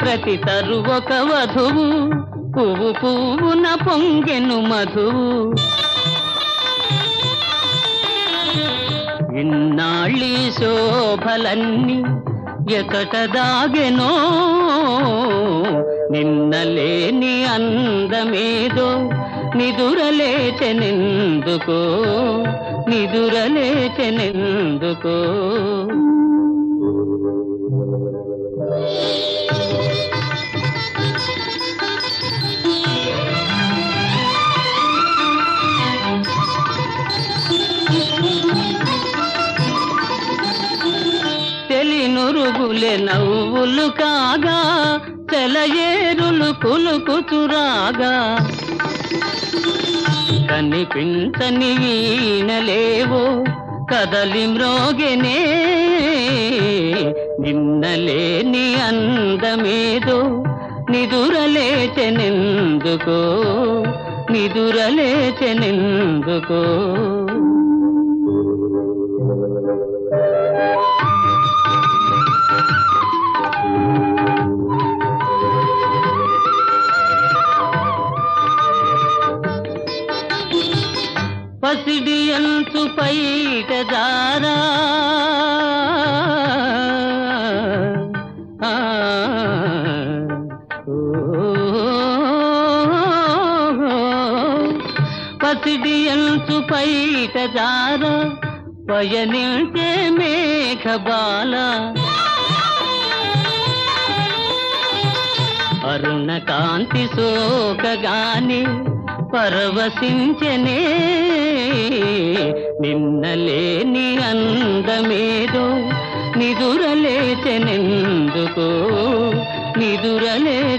ప్రతి తరు ఒక వధువు. పువ్వు పువ్వున పొంగెను మధువు. ఇన్నాళ్ళి శోభలన్నీ ఎకట దాగెనో నిన్నలేని అందమేదో నిదురలేచెనెందుకో. నిదురలేచెనెందుకో. తెలినురుగులే నవ్వులు కాగా తెలయేరులు కులుకుతురాగా. కనిపించని వీణలేవో కదలి మ్రోగెనే. నిన్నలేని అందమేదో నిదురలేచెనెందుకో నిదురలేచెనెందుకో. పసిడి అంచు పైట దారా పసిడి అంచు పైట దారా పయనించే మేఘబాల అరుణ కాంతి సోకగానే పరవశించనే. నిన్నలేని అందమేదో నిదురలేచెనెందుకో నిదురలేచెనెందుకో.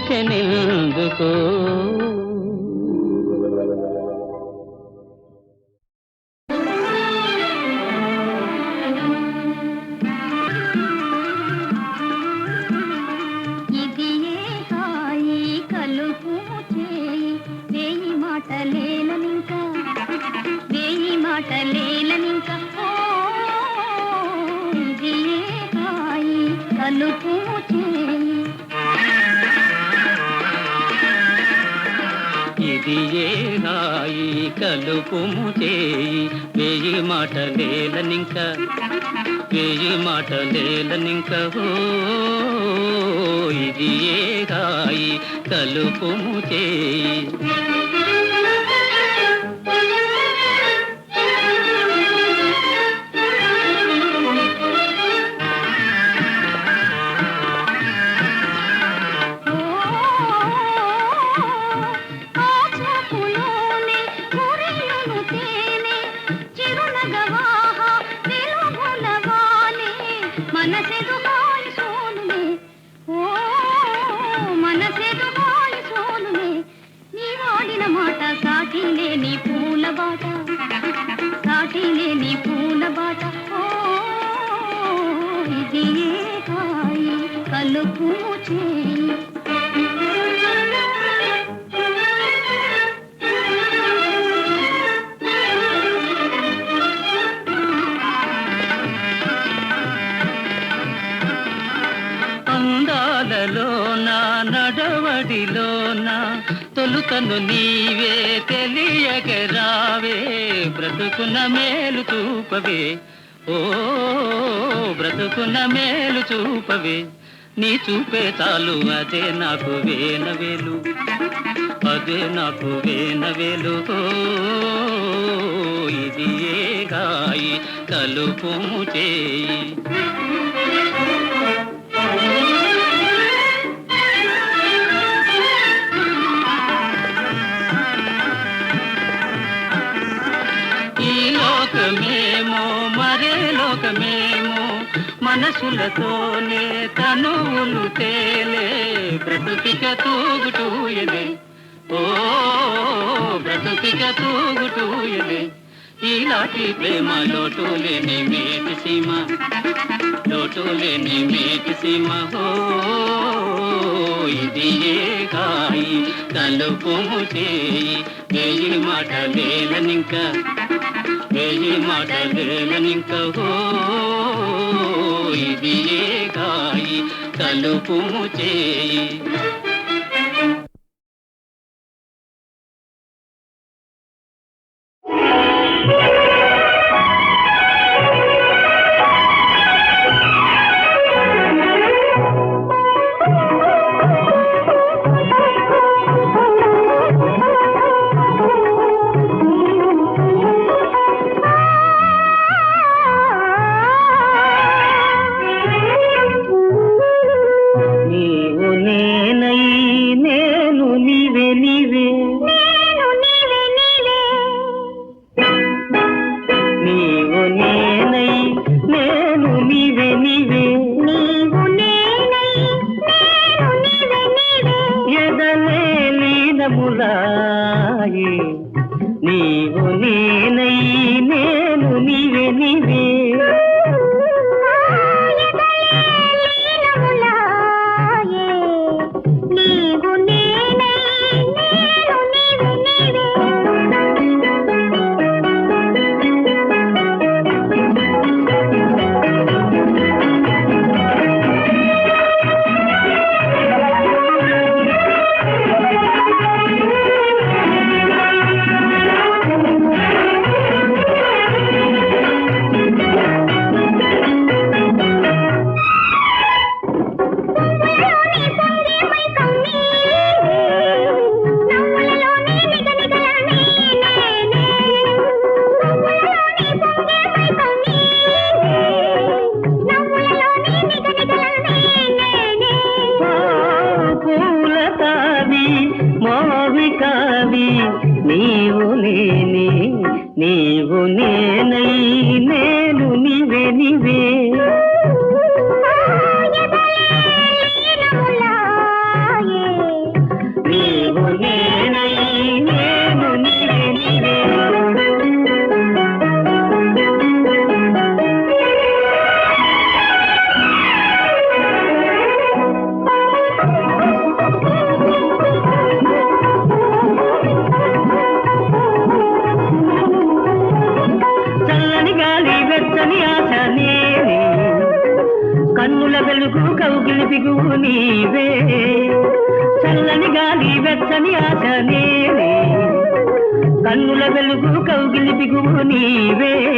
హాయి కలుపుము చేయి వేయి మాట లేలనింక వేయి మాట లేలనింక ఇది ఏ హాయి కలుపుము చేయి పూచి తొలుతను నీవే తెలియక రావే బ్రతుకున మేలు చూపవే. ఓ బ్రతుకున మేలు చూపవే. నీ చూపే చాలు అదే నాకు వేనవేలు అదే నాకు వేనవేలు ఇది ఏ గాయి కలుపు చేయి. ఈ లోకమేమో మరే లోకమే మనసులతోనే తనువులు తేలే బ్రతుకిక తూగుటూయలే ఓ బ్రతుకిక తూగుటూయలే ఈలాంటి ప్రేమ లోటు లేని మేటి సీమ లోటు లేని మేటి సీమ. ఇది ఏ కాయి? తలుపు చేయి వేయి మాట లేలనింకా వేయి మాట లేలనింకా ఓ ఇది ఏ గాయి తలుపు చేయి. కన్నుల వెలుగు కౌగిలి బిగువు నీవే. చల్లని గాలి వెచ్చని ఆశ నేనే. కన్నుల వెలుగు కౌగిలి బిగువు నీవే.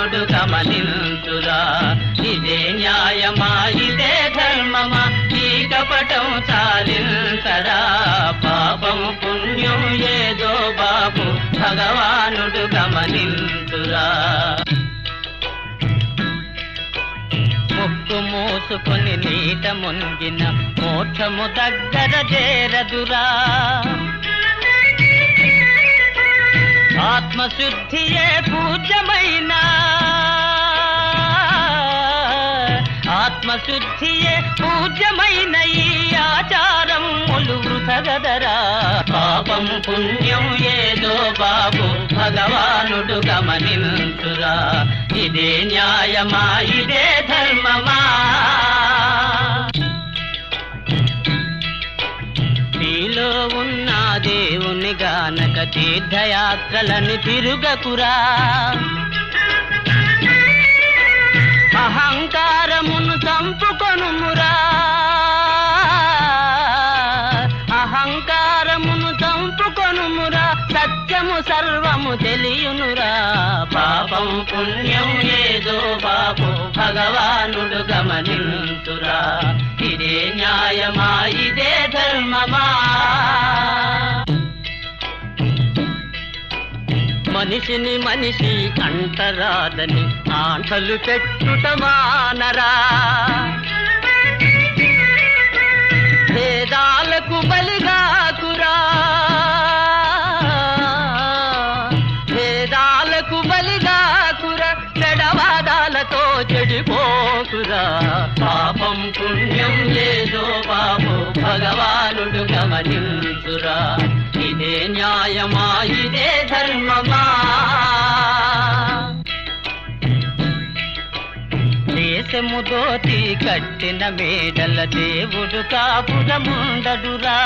బాలుడు కమలింతురా ఇదే న్యాయమా? ఇదే ధర్మమా? ఈ కపటం చాలించడా? పాపము పుణ్యం ఏదో బాబు భగవానుడు గమనించురా. ముక్కు మూసుకొని నీట మునిగిన మోక్షము దగ్గర చేరదురా. ఆత్మశుద్ధియే పూజ్యమైన. ఆత్మశుద్ధియే పూజ్యమైన ఈ ఆచారం ములు వృథగదరా. పాపం పుణ్యం ఏదో బాబు భగవానుడు గమనించురా. ఇదే న్యాయమా ఇదే ధర్మమా? నీలో ఉన్న దేవుని గానక తీర్థయాత్రలను తిరుగకురా. అహంకారమును చంపుకొనుమురా. అహంకారమును చంపుకొనుమురా. సత్యము సర్వము తెలియునురా. పాపం పుణ్యం ఏదో బాబు భగవానుడు గమనించురా. మనిషిని మనిషి అంటరాదని ఆంటలు పెట్టుట మానరా. వేదాలకు బలిగాకురా భేదాలకు బలిగాకురా చెడవాదాలతో చెడిపోకురా. పాపం పుణ్యం లేదో బాబు భగవానుడు గమనించురా. ఇదే న్యాయమా ఇదే ధర్మమా? దేశము దోతి కట్టిన మేడల దేవుడు కాపురముండడురా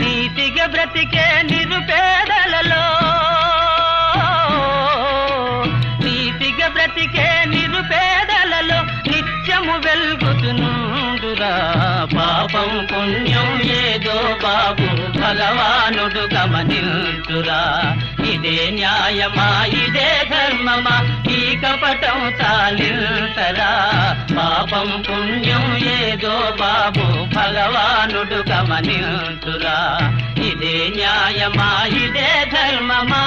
నీతిగా బ్రతికే నిరుపేదలలో నీతిగా బ్రతికే నిరుపేదలలో నిత్యము వెల్గుతునుండురా. పాపం పుణ్యం ఏదో బాబు భగవానుడు గమనించురా. ఇదే న్యాయమా ఇదే ధర్మమా ఈ కపటం చాలింతరా పాపం పుణ్యం ఏదో బాబు భగవానుడు గమనించురా. ఇదే న్యాయమా ఇదే ధర్మమా.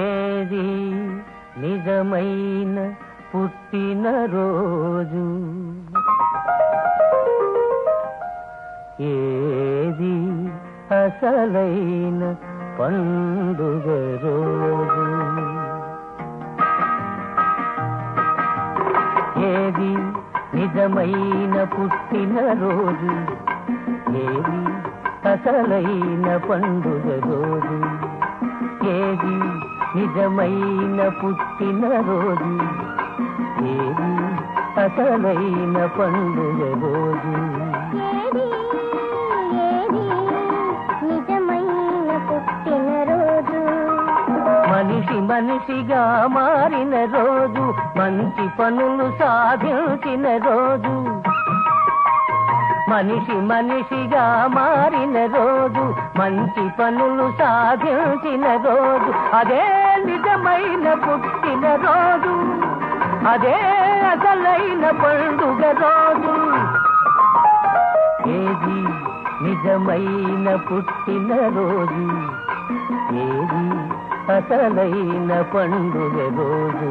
ఏది నిజమైన పుట్టినరోజు ఏది అసలైన పండుగ రోజు? ఏది నిజమైన పుట్టినరోజు ఏది అసలైన పండుగ రోజు? ఏది నిజమైన పుట్టినరోజు ఏది అసలైన పండుగ రోజు? మనిషి మనిషిగా మారిన రోజు మంచి పనులు సాధించిన రోజు. మనిషి మనిషిగా మారిన రోజు మంచి పనులు సాధించిన రోజు అదే నిజమైన పుట్టిన రోజు. అదే అసలైన పండుగ రోజు. ఏది నిజమైన పుట్టిన రోజు? ఏది అసలైన పండుగ రోజు?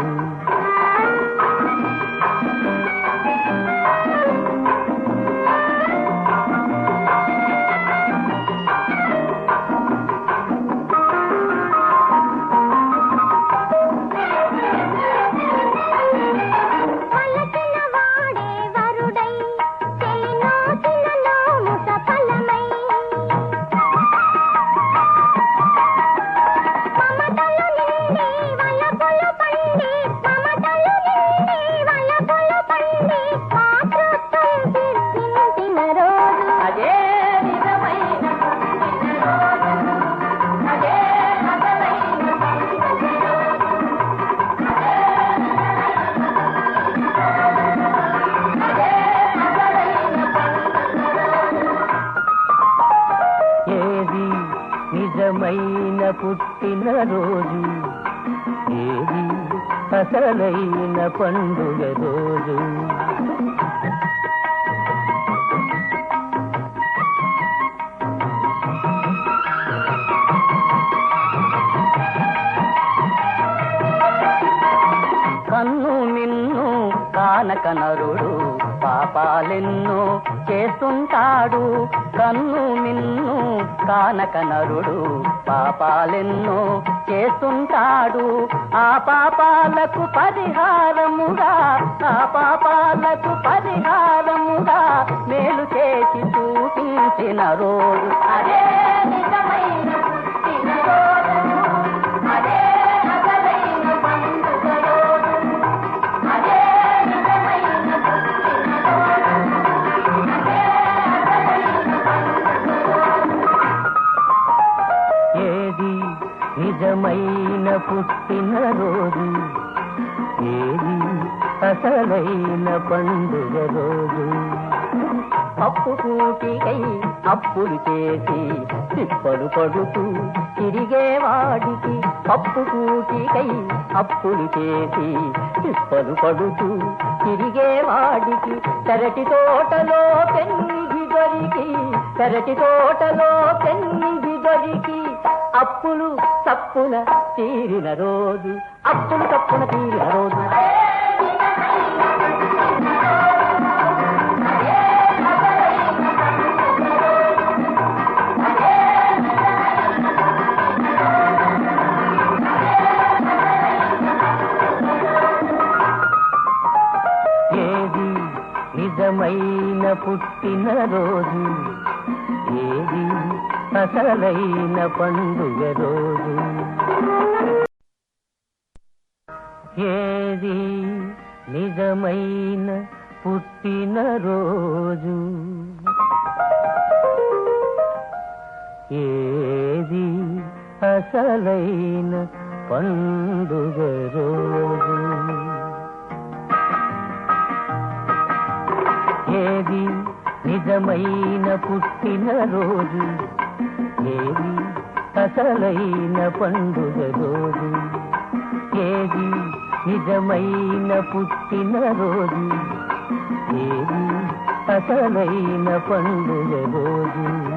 రోజు ఏది అసలైన పండుగ రోజు? కన్ను నిన్ను కానక నరుడు చేస్తుంటాడు కన్ను మిన్ను కానక నరుడు. పాపాలెన్నో చేస్తుంటాడు ఆ పాపాలకు పరిహారముగా ఆ పాపాలకు పరిహారముగా మేలు చేసి చూపించిన రోజు అదే నిజమైన పుట్టిన రోజు ఏది అసలైన పండుగ రోజు? అప్పు కూటికై అప్పులు చేసి తిప్పలు పడుతూ తిరిగేవాడికి అప్పు కూటికై అప్పులు చేసి తిప్పలు పడుతూ తిరిగేవాడికి పెరటి తోటలో పెన్నిగి దొరికి పెరటి తోటలో పెన్నిగి దొరికి. అప్పులు తప్పున తీరిన రోజు. అప్పులు తప్పున తీరిన రోజు. ఏది నిజమైన పుట్టిన రోజు? అసలైన పండుగ రోజు. ఏది నిజమైన పుట్టిన రోజు? ఏది అసలైన పండుగ రోజు? ఏది నిజమైన పుట్టిన రోజు? ఏది? అసలైన పండుగ రోజు. ఏది? నిజమైన పుట్టిన రోజు. ఏది? అసలైన పండుగ రోజు.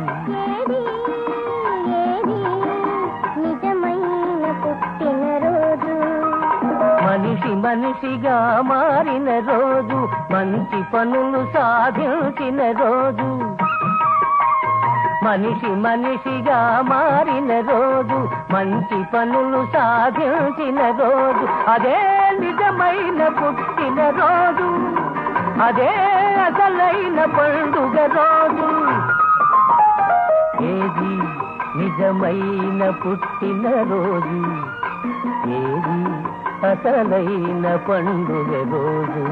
మనిషి మనిషిగా మారిన రోజు. మంచి పనులు సాధించిన రోజు. మనిషి మనిషిగా మారిన రోజు మంచి పనులు సాధించిన రోజు అదే నిజమైన పుట్టిన రోజు అదే అసలైన పండుగ రోజు. ఏది నిజమైన పుట్టిన రోజు? ఏది అసలైన పండుగ రోజు?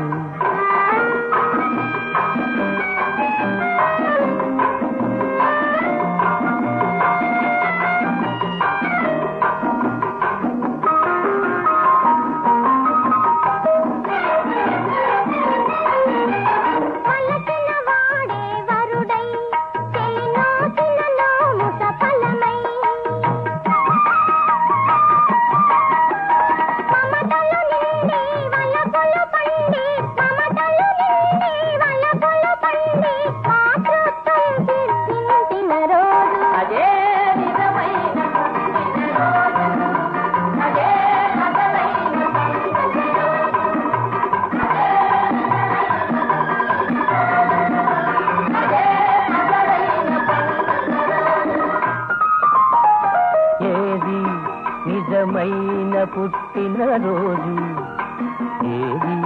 రోజు ఏది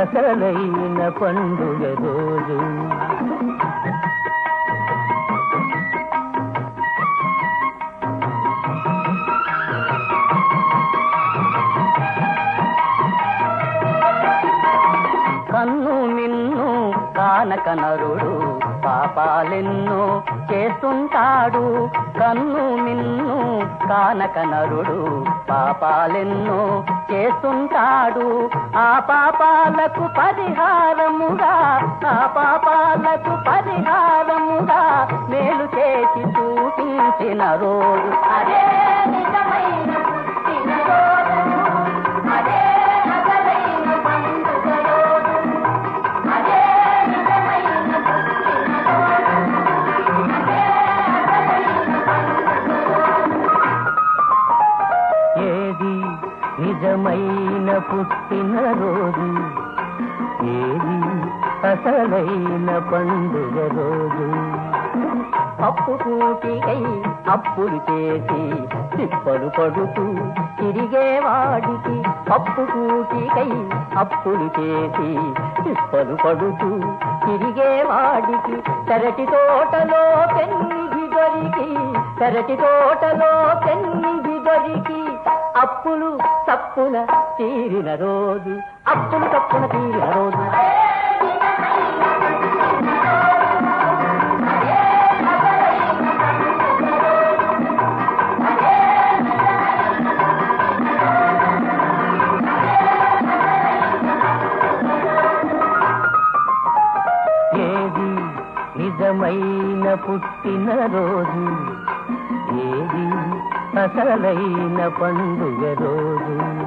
అసలైన పండుగ రోజు. కన్ను నిన్ను కానక నరుడు పాపాలెన్నో చేస్తుంటాడు. కన్ను నిన్ను కానక నరుడు పాపాలెన్నో చేస్తుంటాడు. ఆ పాపాలకు పరిహారముగా ఆ పాపాలకు పరిహారముగా మేలు చేసి చూపించిన రోజు. అదే నిజమైన పుట్టిన రోజు ఏది అసలైన పండుగ రోజు? అప్పు కూటికై అప్పులు చేసి తిప్పలు పడుతూ తిరిగేవాడికి అప్పు కూటికై అప్పులు చేసి తిప్పలు పడుతూ తిరిగేవాడికి తెరటి తోటలో పెన్నిధి దొరికి తెరటి తోటలో పెన్నిధి దొరికి అప్పులు తప్పున తీరిన రోజు. అప్పులు తప్పున తీరిన రోజు. ఏది నిజమైన పుట్టిన రోజు? అసలైన పండుగ రోజు.